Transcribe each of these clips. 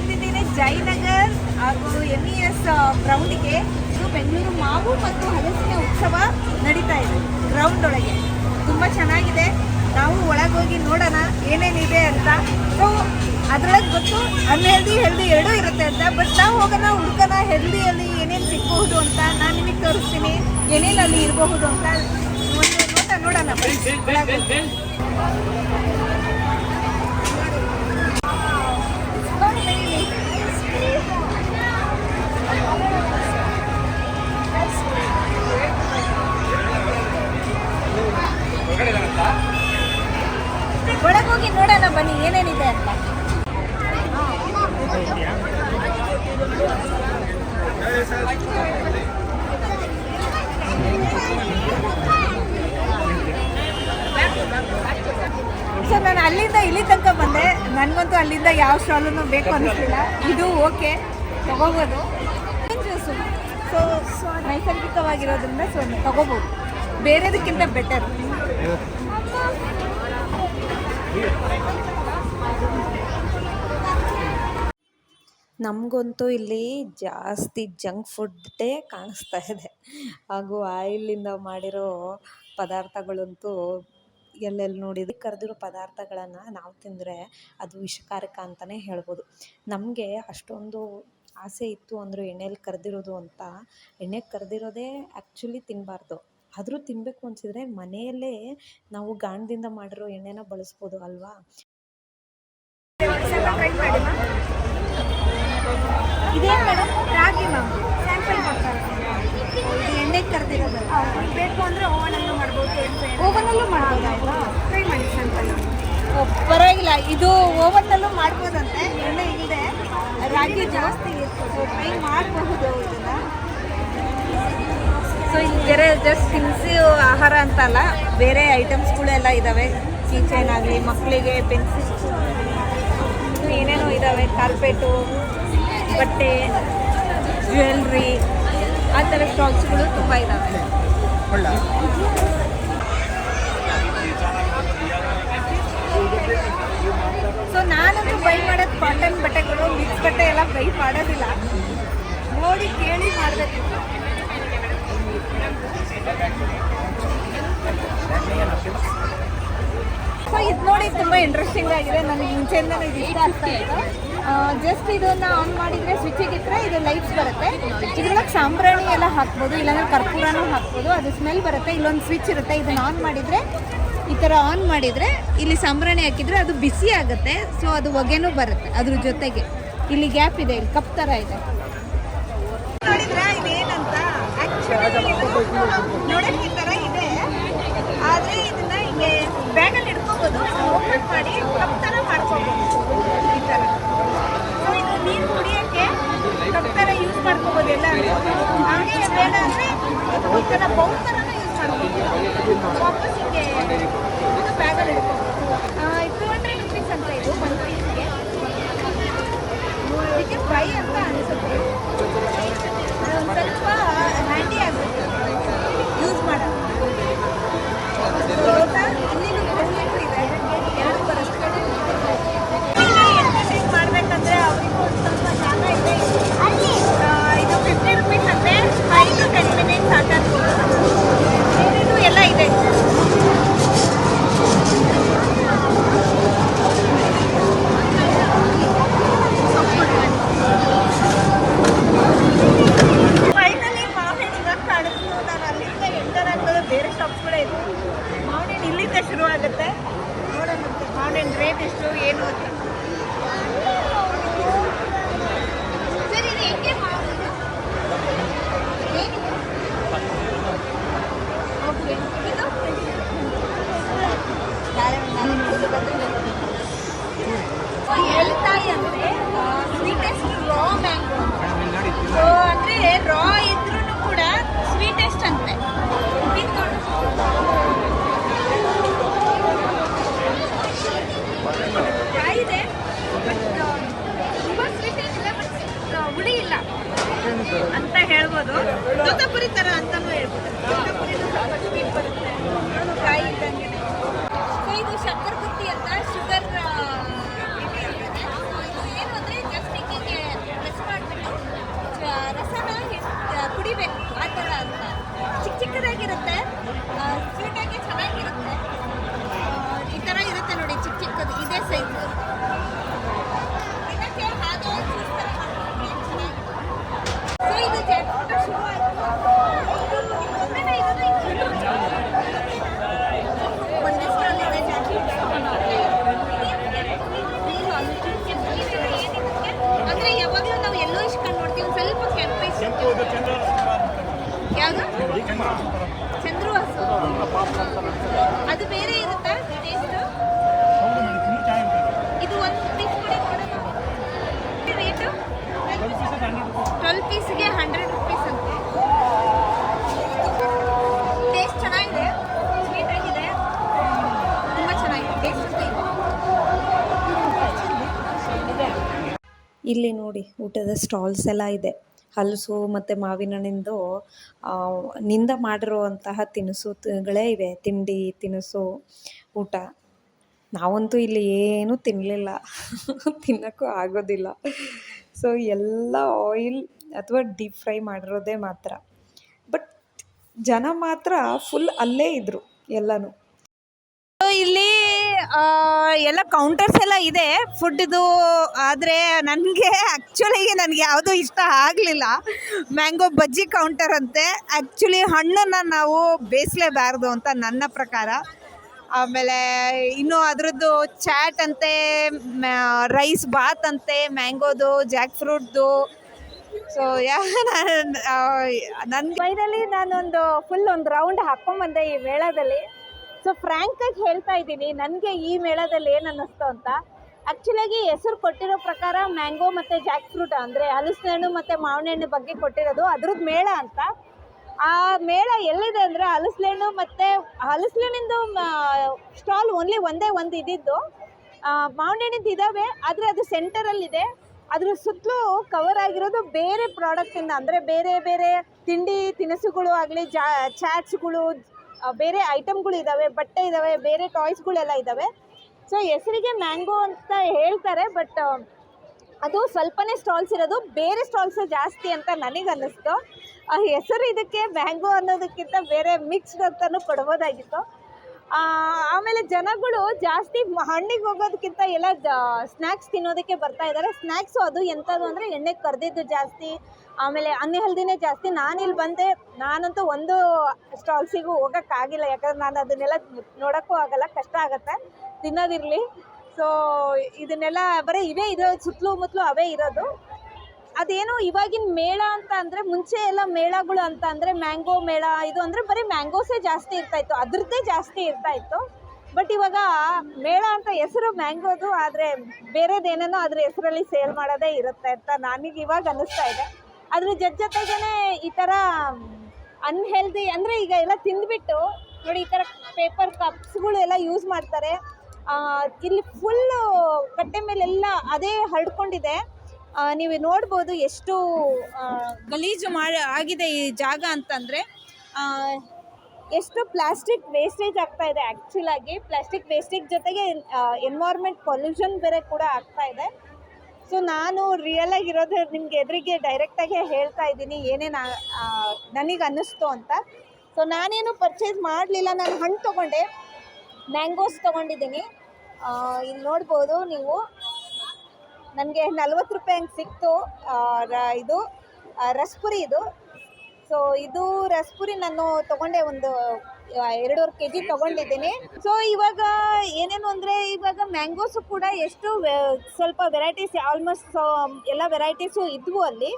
ಬಂದಿದ್ದೀನಿ ಜಯನಗರ್ ಹಾಗೂ M E S ಗ್ರೌಂಡಿಗೆ ಇದು ಬೆಂಗಳೂರು ಮಾವು ಮತ್ತು ಹಲಸಿನ ಉತ್ಸವ ನಡೀತಾ ಇದೆ ಗ್ರೌಂಡ್ ಒಳಗೆ. ತುಂಬ ಚೆನ್ನಾಗಿದೆ. ನಾವು ಒಳಗೋಗಿ ನೋಡೋಣ, ಏನೇನಿದೆ ಅಂತ. ಸೊ ಅದ್ರೊಳಗೆ ಗೊತ್ತು ಅನ್ಹೆಲ್ದಿ ಹೆಲ್ದಿ ಎರಡೂ ಇರುತ್ತೆ ಅಂತ. ಬಟ್ ನಾವು ಹೋಗೋಣ, ಹುಡುಕೋಣ ಹೆಲ್ದಿಯಲ್ಲಿ ಏನೇನು ಸಿಗಬಹುದು ಅಂತ ನಾನು ನಿಮಗೆ ತೋರಿಸ್ತೀನಿ. ಏನೇನು ಅಲ್ಲಿ ಇರಬಹುದು ಅಂತ. ಒಂದು ನೋಟ ನೋಡೋಣ. ಒಳಗೋಗಿ. ನೋಡೋಣ ಬನ್ನಿ ಏನೇನಿದೆ ಅಂತ ಸೊ ನಾನು ಅಲ್ಲಿಂದ ಇಲ್ಲಿ ತನಕ ಬಂದೆ. ನನಗಂತೂ ಅಲ್ಲಿಂದ ಯಾವ ಸ್ಟಾಲೂ ಬೇಕು ಅನ್ನಿಸ್ಲಿಲ್ಲ ಇದು ಓಕೆ. ತಗೋಬೋದು. ಸೊ ಸೊ ನೈಸರ್ಗಿಕವಾಗಿರೋದ್ರಿಂದ ಸೊ ತಗೋಬೋದು. ಬೇರೆದಕ್ಕಿಂತ ಬೆಟರ್ ನಮಗಂತೂ ಇಲ್ಲಿ ಜಾಸ್ತಿ ಜಂಕ್ ಫುಡ್ಡೇ ಕಾಣಿಸ್ತಾ ಇದೆ. ಹಾಗೂ ಆಯಿಲಿಂದ ಮಾಡಿರೋ ಪದಾರ್ಥಗಳಂತೂ ಎಲ್ಲೆಲ್ಲಿ ನೋಡಿದ್ರೆ ಕರೆದಿರೋ ಪದಾರ್ಥಗಳನ್ನು ನಾವು ತಿಂದರೆ ಅದು ವಿಷಕಾರಕ ಅಂತಲೇ ಹೇಳ್ಬೋದು. ನಮಗೆ ಅಷ್ಟೊಂದು ಆಸೆ ಇತ್ತು ಅಂದರೂ ಎಣ್ಣೆಯಲ್ಲಿ ಕರೆದಿರೋದು ಅಂತ. ಎಣ್ಣೆಗೆ ಕರೆದಿರೋದೇ ಆ್ಯಕ್ಚುಲಿ ತಿನ್ನಬಾರ್ದು ಆದರೂ ತಿನ್ನಬೇಕು ಅನಿಸಿದ್ರೆ ಮನೆಯಲ್ಲೇ ನಾವು ಗಾಣದಿಂದ ಮಾಡಿರೋ ಎಣ್ಣೆನ ಬಳಸ್ಬೋದು ಅಲ್ವಾ? ಇದೇನು ಮೇಡಮ್? ರಾಗಿ ಮ್ಯಾಮ್ ಸ್ಯಾಂಪಲ್ ಎಣ್ಣೆಗೆ ಕರೆದಿರೋದು. ಬೇಕು ಅಂದರೆ ಓವನಲ್ಲೂ ಮಾಡ್ಬೋದು ಓವನಲ್ಲೂ ಮಾಡ್ಬೋದಲ್ವಾ ಟ್ರೈ ಮಾಡಿ ಸ್ಯಾಂಪಲ್ ಪರವಾಗಿಲ್ಲ. ಇದು ಓವನ್ನಲ್ಲೂ ಮಾಡ್ಬೋದಂತೆ. ಎಣ್ಣೆ ಇಲ್ಲದೆ ರಾಗಿ ಜಾಸ್ತಿ ಇರ್ತದೆ ಫ್ರೈ ಮಾಡಬಹುದು ಇದನ್ನ. ಸೊ ಇಲ್ಲಿ ಬೇರೆ ಜಸ್ಟ್ ತಿನ್ಸಿ ಆಹಾರ ಅಂತಲ್ಲ ಬೇರೆ ಐಟಮ್ಸ್ಗಳೆಲ್ಲ ಇದ್ದಾವೆ ಕಿಚನ್ ಆಗಲಿ ಮಕ್ಕಳಿಗೆ ಪೆನ್ಸಿಲ್ ಏನೇನೋ ಇದ್ದಾವೆ ಕಾರ್ಪೆಟು ಬಟ್ಟೆ ಜ್ಯುವೆಲ್ರಿ ಆ ಥರ ಸ್ಟಾಕ್ಸ್ಗಳು ತುಂಬ ಇದ್ದಾವೆ ಸೊ ನಾನಂತೂ ಬೈ ಮಾಡೋದು ಕಾಟನ್ ಬಟ್ಟೆಗಳು ಮಿಕ್ಸ್ ಬಟ್ಟೆ ಎಲ್ಲ ಬೈ ಮಾಡೋದಿಲ್ಲ. ನೋಡಿ, ಕೇಳಿ ಮಾಡಬೇಕು ಸೊ ಇದು ನೋಡಿ ತುಂಬ ಇಂಟ್ರೆಸ್ಟಿಂಗ್ ಆಗಿದೆ. ನನಗೆ ಮುಂಚೆಯಿಂದ ಇದು ಇಷ್ಟ ಆಗ್ತಾ ಇತ್ತು. ಜಸ್ಟ್ ಇದನ್ನ ಆನ್ ಮಾಡಿದರೆ ಸ್ವಿಚ್ಚಿಗೆ ಇಟ್ಟರೆ ಇದು ಲೈಟ್ಸ್ ಬರುತ್ತೆ. ಇದ್ರೊಳಗೆ ಸಾಂಬ್ರಾಣಿ ಎಲ್ಲ ಹಾಕ್ಬೋದು, ಇಲ್ಲಾಂದ್ರೆ ಕರ್ಪೂರನೂ ಹಾಕ್ಬೋದು, ಅದು ಸ್ಮೆಲ್ ಬರುತ್ತೆ. ಇಲ್ಲೊಂದು ಸ್ವಿಚ್ ಇರುತ್ತೆ, ಇದನ್ನ ಆನ್ ಮಾಡಿದರೆ, ಈ ಥರ ಆನ್ ಮಾಡಿದರೆ, ಇಲ್ಲಿ ಸಾಂಬ್ರಾಣಿ ಹಾಕಿದರೆ ಅದು ಬಿಸಿ ಆಗುತ್ತೆ ಸೊ ಅದು ಹೊಗೆನೂ ಬರುತ್ತೆ ಅದ್ರ ಜೊತೆಗೆ. ಇಲ್ಲಿ ಗ್ಯಾಪ್ ಇದೆ, ಇಲ್ಲಿ ಕಪ್ ಥರ ಇದೆ. ಇದೇನಂತ? ಈ ಥರ ಇದೆ. ಆದರೆ ಇದನ್ನ ಹಿಂಗೆ ಬ್ಯಾಗಲ್ಲಿ ಇಟ್ಕೋಬೋದು ಓಪನ್ ಮಾಡಿ ಕಪ್ ಥರ ಮಾಡ್ಕೋಬೋದು. ಈ ಥರ ನೀರು ಕುಡಿಯೋಕ್ಕೆ ತಪ್ಪರ ಯೂಸ್ ಮಾಡ್ಕೋಬೋದು ಎಲ್ಲ ಹಾಗೆ ಬೇಡ ಅಂದರೆ ಈ ಥರ ಬೌಲ್ ಥರನೂ ಯೂಸ್ ಮಾಡ್ಕೋಬೋದು ವಾಪಸ್ ಹಿಂಗೆ ಬ್ಯಾಗಲ್ಲಿ ಇಟ್ಕೋಬೋದು ಟೂ ಹಂಡ್ರೆಡ್ ರುಪೀಸ್ ಅಂತ ಇದು ಒಂದು ಪೀಸ್ಗೆ ಇದಕ್ಕೆ ಫ್ರೈ ಅಂತ ಅನಿಸುತ್ತೆ ಒಂದು ಸ್ವಲ್ಪ ಹ್ಯಾಂಡಿ ಆಗುತ್ತೆ ಯೂಸ್ ಮಾಡೋದು ಲೋಟ ಇಲ್ಲಿನೂ ಬೌಲಿನೂ ಇದೆ ಎರಡು ಬರುತ್ತೆ ಎಂಟರ್ಟೈನ್ ಮಾಡಬೇಕಂದ್ರೆ ಅವರಿಗೂ ಒಂದು ಸ್ವಲ್ಪ ಜಾಗ ಇದೆ ಆ, ಇದು ಫಿಫ್ಟಿ ರುಪೀಸ್ ಅಂತೆ ಫೈವ್ ಟು ಟೆನ್ ಮಿನಿಟ್ಸ್ ಆಟಾಡ್ಬೋದು ಏನೇನು ಎಲ್ಲ ಇದೆ ಫೈನಲಿ ಮಾವಿನ ಇವಾಗ ಕಾಣಿಸ್ತು ನಾನು ಅಲ್ಲಿಂದ ಎಂಟರ್ ಆಗ್ತದೆ ಬೇರೆ ಶಾಪ್ಸ್ಗಳೇ ಇದೆ ಮಾವಿನ ಇಲ್ಲಿಂದ ಶುರು ಆಗುತ್ತೆ ನೋಡೋಣ ಮಾವಿನ ರೇಟ್ ಎಷ್ಟು ಏನು ಅಂತ. ಯಾವುದು ಚಂದ್ರವಾಸು ಅದು ಬೇರೆ ಇರುತ್ತಾ? ಟೇಸ್ಟ್ ಇದು ಒಂದು ಪೀಸ್ ಕೂಡ ಕೊಡೋದು ರೇಟು ಟ್ವೆಲ್ ಪೀಸ್ಗೆ ಹಂಡ್ರೆಡ್ ರುಪೀಸ್ ಅಂತ. ಟೇಸ್ಟ್ ಚೆನ್ನಾಗಿದೆ? ಸ್ವೀಟ್ ಆಗಿದೆ? ತುಂಬ ಚೆನ್ನಾಗಿದೆ. ಟೇಸ್ಟ್ ಇಲ್ಲಿ ನೋಡಿ, ಊಟದ ಸ್ಟಾಲ್ಸ್ ಎಲ್ಲ ಇದೆ. ಹಲಸು ಮತ್ತು ಮಾವಿನ ಹಣ್ಣಿಂದು ನಿಂದ ಮಾಡಿರುವಂತಹ ತಿನಿಸುಗಳೇ ಇವೆ. ತಿಂಡಿ, ತಿನಿಸು, ಊಟ. ನಾವಂತೂ ಇಲ್ಲಿ ಏನೂ ತಿನ್ನಲಿಲ್ಲ ತಿನ್ನೋಕ್ಕೂ ಆಗೋದಿಲ್ಲ. ಸೊ ಎಲ್ಲ ಆಯಿಲ್ ಅಥವಾ ಡೀಪ್ ಫ್ರೈ ಮಾಡಿರೋದೇ ಮಾತ್ರ. ಬಟ್ ಜನ ಮಾತ್ರ ಫುಲ್ ಅಲ್ಲೇ ಇದ್ದರು ಎಲ್ಲನೂ. ಇಲ್ಲಿ ಎಲ್ಲ ಕೌಂಟರ್ಸ್ ಎಲ್ಲ ಇದೆ. ಫುಡ್ದು ಆದರೆ ನನಗೆ ಆ್ಯಕ್ಚುಲಿ ನನಗೆ ಯಾವುದೂ ಇಷ್ಟ ಆಗಲಿಲ್ಲ. ಮ್ಯಾಂಗೋ ಬಜ್ಜಿ ಕೌಂಟರ್ ಅಂತೆ. ಆ್ಯಕ್ಚುಲಿ ಹಣ್ಣನ್ನು ನಾವು ಬೇಯಿಸಲೇಬಾರ್ದು ಅಂತ ನನ್ನ ಪ್ರಕಾರ. ಆಮೇಲೆ ಇನ್ನು ಅದರದ್ದು ಚಾಟ್ ಅಂತೆ ರೈಸ್ ಬಾತ್ ಅಂತೆ ಮ್ಯಾಂಗೋದು ಜಾಕ್ ಫ್ರೂಟ್ದು ಸೊ ಯಾ ನನ್ನ ಮೈನಲ್ಲಿ ನಾನೊಂದು ಫುಲ್ ಒಂದು ರೌಂಡ್ ಹಾಕ್ಕೊಂಬಂದೆ ಈ ಮೇಳದಲ್ಲಿ. ಸೊ ಫ್ರ್ಯಾಂಕಾಗಿ ಹೇಳ್ತಾ ಇದ್ದೀನಿ, ನನಗೆ ಈ ಮೇಳದಲ್ಲಿ ಏನು ಅನ್ನಿಸ್ತು ಅಂತ. ಆ್ಯಕ್ಚುಲಾಗಿ ಹೆಸರು ಕೊಟ್ಟಿರೋ ಪ್ರಕಾರ ಮ್ಯಾಂಗೋ ಮತ್ತು ಜಾಕ್ ಫ್ರೂಟ್ ಅಂದರೆ ಹಲಸಿನ ಹಣ್ಣು ಮತ್ತು ಮಾವಿನ ಹಣ್ಣು ಬಗ್ಗೆ ಕೊಟ್ಟಿರೋದು ಅದ್ರದ್ದು ಮೇಳ ಅಂತ. ಆ ಮೇಳ ಎಲ್ಲಿದೆ ಅಂದರೆ ಹಲಸಿನ ಮತ್ತು ಹಲಸಿನಿಂದು ಸ್ಟಾಲ್ ಓನ್ಲಿ ಒಂದೇ ಒಂದು ಇದ್ದಿದ್ದು. ಮಾವಿನ ಇದ್ದಾವೆ ಆದರೆ ಅದು ಸೆಂಟರಲ್ಲಿದೆ ಅದ್ರ ಸುತ್ತಲೂ ಕವರ್ ಆಗಿರೋದು ಬೇರೆ ಪ್ರಾಡಕ್ಟಿಂದ ಅಂದರೆ ಬೇರೆ ಬೇರೆ ತಿಂಡಿ ತಿನಿಸುಗಳು ಆಗಲಿ, ಜಾ ಚಾಟ್ಸ್ಗಳು ಬೇರೆ ಐಟಮ್ಗಳು ಇದ್ದಾವೆ ಬಟ್ಟೆ ಇದ್ದಾವೆ ಬೇರೆ ಟಾಯ್ಸ್ಗಳೆಲ್ಲ ಇದ್ದಾವೆ ಸೊ ಹೆಸರಿಗೆ ಮ್ಯಾಂಗೋ ಅಂತ ಹೇಳ್ತಾರೆ ಬಟ್ ಅದು ಸ್ವಲ್ಪನೇ ಸ್ಟಾಲ್ಸ್ ಇರೋದು. ಬೇರೆ ಸ್ಟಾಲ್ಸ್ ಜಾಸ್ತಿ ಅಂತ ನನಗೆ ಅನ್ನಿಸ್ತು ಆ, ಹೆಸರು ಇದಕ್ಕೆ ಮ್ಯಾಂಗೋ ಅನ್ನೋದಕ್ಕಿಂತ ಬೇರೆ ಮಿಕ್ಸ್ಡ್ ಅಂತಲೂ ಕೊಡ್ಬೋದಾಗಿತ್ತು. ಆಮೇಲೆ ಜನಗಳು ಜಾಸ್ತಿ ಹಣ್ಣಿಗೆ ಹೋಗೋದಕ್ಕಿಂತ ಎಲ್ಲ ಸ್ನ್ಯಾಕ್ಸ್ ತಿನ್ನೋದಕ್ಕೆ ಬರ್ತಾ ಇದ್ದಾರೆ ಸ್ನ್ಯಾಕ್ಸು ಅದು ಎಂಥದ್ದು ಅಂದರೆ ಎಣ್ಣೆ ಕರೆದಿದ್ದು ಜಾಸ್ತಿ. ಆಮೇಲೆ ಅನ್ಹೆಲ್ದಿನೇ ಜಾಸ್ತಿ. ನಾನಿಲ್ಲಿ ಬಂದೆ, ನಾನಂತೂ ಒಂದು ಸ್ಟಾಲ್ಸಿಗೂ ಹೋಗೋಕ್ಕಾಗಿಲ್ಲ. ಯಾಕಂದ್ರೆ ನಾನು ಅದನ್ನೆಲ್ಲ ನೋಡೋಕ್ಕೂ ಆಗಲ್ಲ, ಕಷ್ಟ ಆಗುತ್ತೆ. ತಿನ್ನೋದಿರಲಿ. ಸೊ ಇದನ್ನೆಲ್ಲ ಬರೀ ಇವೇ ಇರೋ ಸುತ್ತಲೂ ಮುತ್ತಲೂ ಅವೇ ಇರೋದು. ಅದೇನು ಇವಾಗಿನ ಮೇಳ ಅಂತ ಅಂದರೆ ಮುಂಚೆ ಎಲ್ಲ ಮೇಳಗಳು ಅಂತ ಅಂದರೆ ಮ್ಯಾಂಗೋ ಮೇಳ, ಇದು ಅಂದರೆ ಬರೀ ಮ್ಯಾಂಗೋಸೇ ಜಾಸ್ತಿ ಇರ್ತಾಯಿತ್ತು, ಅದ್ರದ್ದೇ ಜಾಸ್ತಿ ಇರ್ತಾಯಿತ್ತು. ಬಟ್ ಇವಾಗ ಮೇಳ ಅಂತ ಹೆಸರು ಮ್ಯಾಂಗೋದು, ಆದರೆ ಬೇರೆದೇನೇನೋ ಅದ್ರ ಹೆಸರಲ್ಲಿ ಸೇಲ್ ಮಾಡೋದೇ ಇರುತ್ತೆ ಅಂತ ನನಗೆ ಇವಾಗ ಅನಿಸ್ತಾ ಇದೆ. ಅದ್ರ ಜೊತೆ ಜೊತೆಗೇನೆ ಈ ಥರ ಅನ್ಹೆಲ್ದಿ ಅಂದರೆ ಈಗ ಎಲ್ಲ ತಿಂದ್ಬಿಟ್ಟು, ನೋಡಿ ಈ ಥರ ಪೇಪರ್ ಕಪ್ಸ್ಗಳು ಎಲ್ಲ ಯೂಸ್ ಮಾಡ್ತಾರೆ. ಇಲ್ಲಿ ಫುಲ್ಲು ಕಟ್ಟೆ ಮೇಲೆಲ್ಲ ಅದೇ ಹರಡ್ಕೊಂಡಿದೆ. ನೀವು ನೋಡ್ಬೋದು ಎಷ್ಟು ಗಲೀಜು ಮಾಡಿ, ಆಗಿದೆ ಈ ಜಾಗ ಅಂತಂದರೆ ಎಷ್ಟು ಪ್ಲಾಸ್ಟಿಕ್ ವೇಸ್ಟೇಜ್ ಆಗ್ತಾ ಇದೆ ಆ್ಯಕ್ಚುಲಾಗಿ ಪ್ಲಾಸ್ಟಿಕ್ ವೇಸ್ಟೇಜ್ ಜೊತೆಗೆ ಎನ್ವೈರ್ಮೆಂಟ್ ಪೊಲ್ಯೂಷನ್ ಬೇರೆ ಕೂಡ ಆಗ್ತಾ ಇದೆ. ಸೊ ನಾನು ರಿಯಲ್ ಆಗಿರೋದು ನಿಮ್ಗೆ ಎದುರಿಗೆ ಡೈರೆಕ್ಟಾಗಿ ಹೇಳ್ತಾ ಇದ್ದೀನಿ, ಏನೇನು ನನಗೆ ಅನ್ನಿಸ್ತು ಅಂತ. ಸೊ ನಾನೇನು ಪರ್ಚೇಸ್ ಮಾಡಲಿಲ್ಲ, ನಾನು ಹಣ್ಣು ತೊಗೊಂಡೆ. ಮ್ಯಾಂಗೋಸ್ ತೊಗೊಂಡಿದ್ದೀನಿ. ಇಲ್ಲಿ ನೋಡ್ಬೋದು ನೀವು. ನನಗೆ ನಲ್ವತ್ತು ರೂಪಾಯಿ ಹಂಗೆ ಸಿಕ್ತು. ಇದು ರಸ್ಪುರಿ ಇದು. ಸೊ ಇದು ರಸ್ಪುರಿ ನಾನು ತೊಗೊಂಡೆ ಒಂದು ಎರಡೂವರೆ ಕೆ ಜಿ ತೊಗೊಂಡಿದ್ದೀನಿ. ಸೊ ಇವಾಗ ಏನೇನು ಅಂದರೆ, ಇವಾಗ ಮ್ಯಾಂಗೋಸು ಕೂಡ ಎಷ್ಟು ಸ್ವಲ್ಪ ವೆರೈಟೀಸ್, ಆಲ್ಮೋಸ್ಟ್ ಎಲ್ಲ ವೆರೈಟೀಸು ಇದ್ವು ಅಲ್ಲಿ.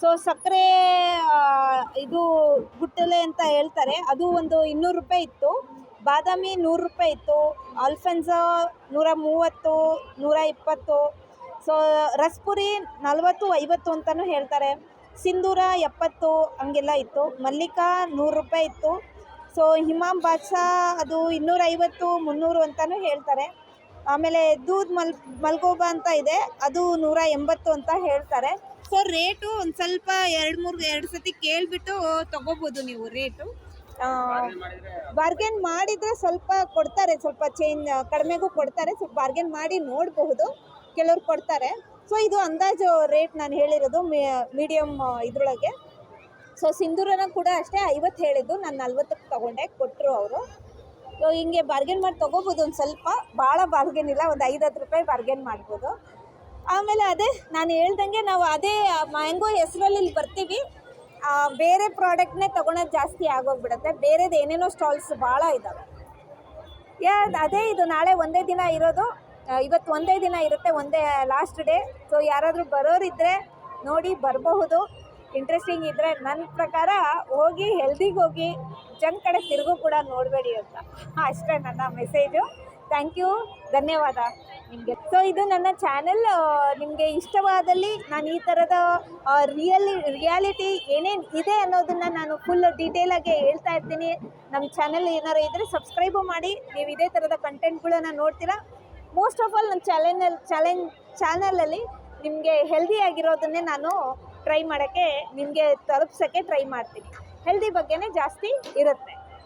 ಸೊ ಸಕ್ಕರೆ ಇದು ಗುಟ್ಟಲೆ ಅಂತ ಹೇಳ್ತಾರೆ. ಅದು ಒಂದು ಇನ್ನೂರು ರೂಪಾಯಿ ಇತ್ತು. ಬಾದಾಮಿ ನೂರು ರೂಪಾಯಿ ಇತ್ತು. ಅಲ್ಫೆನ್ಸಾ ನೂರ ಮೂವತ್ತು, ನೂರ ಇಪ್ಪತ್ತು ಸೊ ರಸ್ಪುರಿ ನಲ್ವತ್ತು, ಐವತ್ತು ಅಂತಲೂ ಹೇಳ್ತಾರೆ. ಸಿಂಧೂರ ಎಪ್ಪತ್ತು ಹಂಗೆಲ್ಲ ಇತ್ತು. ಮಲ್ಲಿಕಾ ನೂರು ರೂಪಾಯಿ ಇತ್ತು. ಸೊ ಹಿಮಾಮ್ ಬಾದ್ಶಾ ಅದು ಇನ್ನೂರೈವತ್ತು, ಮುನ್ನೂರು ಅಂತಲೂ ಹೇಳ್ತಾರೆ. ಆಮೇಲೆ ದೂದ್ ಮಲ್, ಮಲ್ಗೋಬಾ ಅಂತ ಇದೆ. ಅದು ನೂರ ಎಂಬತ್ತು ಅಂತ ಹೇಳ್ತಾರೆ. ಸೊ ರೇಟು ಒಂದು ಸ್ವಲ್ಪ ಎರಡು ಮೂರು, ಎರಡು ಸತಿ ಕೇಳಿಬಿಟ್ಟು ತೊಗೋಬೋದು ನೀವು ರೇಟು. ಬಾರ್ಗೇನ್ ಮಾಡಿದರೆ ಸ್ವಲ್ಪ ಕೊಡ್ತಾರೆ. ಸ್ವಲ್ಪ ಚೇಂಜ್ ಕಡಿಮೆಗೂ ಕೊಡ್ತಾರೆ. ಸ್ವಲ್ಪ ಬಾರ್ಗೇನ್ ಮಾಡಿ ನೋಡಬಹುದು. ಕೆಲವ್ರು ಕೊಡ್ತಾರೆ. ಸೊ ಇದು ಅಂದಾಜು ರೇಟ್ ನಾನು ಹೇಳಿರೋದು ಮೀಡಿಯಮ್ ಇದರೊಳಗೆ. ಸೊ ಸಿಂಧೂರನ ಕೂಡ ಅಷ್ಟೇ ಐವತ್ತು ಹೇಳಿದ್ದು. ನಾನು ನಲ್ವತ್ತಕ್ಕೆ ತೊಗೊಂಡೆ ಕೊಟ್ಟರು ಅವರು. ಸೊ ಹಿಂಗೆ ಬಾರ್ಗೇನ್ ಮಾಡಿ ತೊಗೋಬೋದು ಒಂದು ಸ್ವಲ್ಪ. ಭಾಳ ಬಾರ್ಗೇನ್ ಇಲ್ಲ, ಒಂದು ಐದು ಹತ್ತು ರೂಪಾಯಿ ಬಾರ್ಗೇನ್ ಮಾಡ್ಬೋದು. ಆಮೇಲೆ ಅದೇ, ನಾನು ಹೇಳ್ದಂಗೆ ನಾವು ಅದೇ ಮ್ಯಾಂಗೋ ಹೆಸರಲ್ಲಿ ಇಲ್ಲಿ ಬರ್ತೀವಿ. ಬೇರೆ ಪ್ರಾಡಕ್ಟ್ನೇ ತೊಗೊಳೋದು ಜಾಸ್ತಿ ಆಗೋಗ್ಬಿಡುತ್ತೆ. ಬೇರೆದು ಏನೇನೋ ಸ್ಟಾಲ್ಸ್ ಭಾಳ ಇದ್ದಾವೆ ಯಾ, ಅದೇ ಇದು. ನಾಳೆ ಒಂದೇ ದಿನ ಇರೋದು. ಇವತ್ತು ಒಂದೇ ದಿನ ಇರುತ್ತೆ, ಒಂದೇ ಲಾಸ್ಟ್ ಡೇ ಸೊ ಯಾರಾದರೂ ಬರೋರಿದ್ದರೆ ನೋಡಿ, ಬರಬಹುದು. ಇಂಟ್ರೆಸ್ಟಿಂಗ್ ಇದ್ದರೆ ನನ್ನ ಪ್ರಕಾರ ಹೋಗಿ ಹೆಲ್ದಿಗೆ ಹೋಗಿ ಜಂಕ್ ಕಡೆ ತಿರುಗು ಕೂಡ ನೋಡಬೇಡಿ ಅಂತ. ಅಷ್ಟೇ ನನ್ನ ಮೆಸೇಜು ಥ್ಯಾಂಕ್ ಯು ಧನ್ಯವಾದ ನಿಮಗೆ. ಸೊ ಇದು ನನ್ನ ಚಾನೆಲ್ ನಿಮಗೆ ಇಷ್ಟವಾದಲ್ಲಿ ನಾನು ಈ ಥರದ ರಿಯಲಿ ರಿಯಾಲಿಟಿ ಏನೇನು ಇದೆ ಅನ್ನೋದನ್ನು ನಾನು ಫುಲ್ ಡೀಟೇಲಾಗಿ ಹೇಳ್ತಾ ಇರ್ತೀನಿ. ನಮ್ಮ ಚಾನೆಲ್ ಏನಾರು ಇದ್ದರೆ ಸಬ್ಸ್ಕ್ರೈಬು ಮಾಡಿ. ನೀವು ಇದೇ ಥರದ ಕಂಟೆಂಟ್ಗಳನ್ನು ನೋಡ್ತೀರಾ? ಮೋಸ್ಟ್ ಆಫ್ ಆಲ್ ನನ್ನ ಚಾಲೆಂಜಲ್ಲಿ ಚಾಲೆಂಜ್ ಚಾನಲಲ್ಲಿ ನಿಮಗೆ ಹೆಲ್ದಿ ಆಗಿರೋದನ್ನೇ ನಾನು ಟ್ರೈ ಮಾಡೋಕ್ಕೆ, ನಿಮಗೆ ತಲುಪ್ಸೋಕ್ಕೆ ಟ್ರೈ ಮಾಡ್ತೀನಿ. ಹೆಲ್ದಿ ಬಗ್ಗೆನೇ ಜಾಸ್ತಿ ಇರುತ್ತೆ.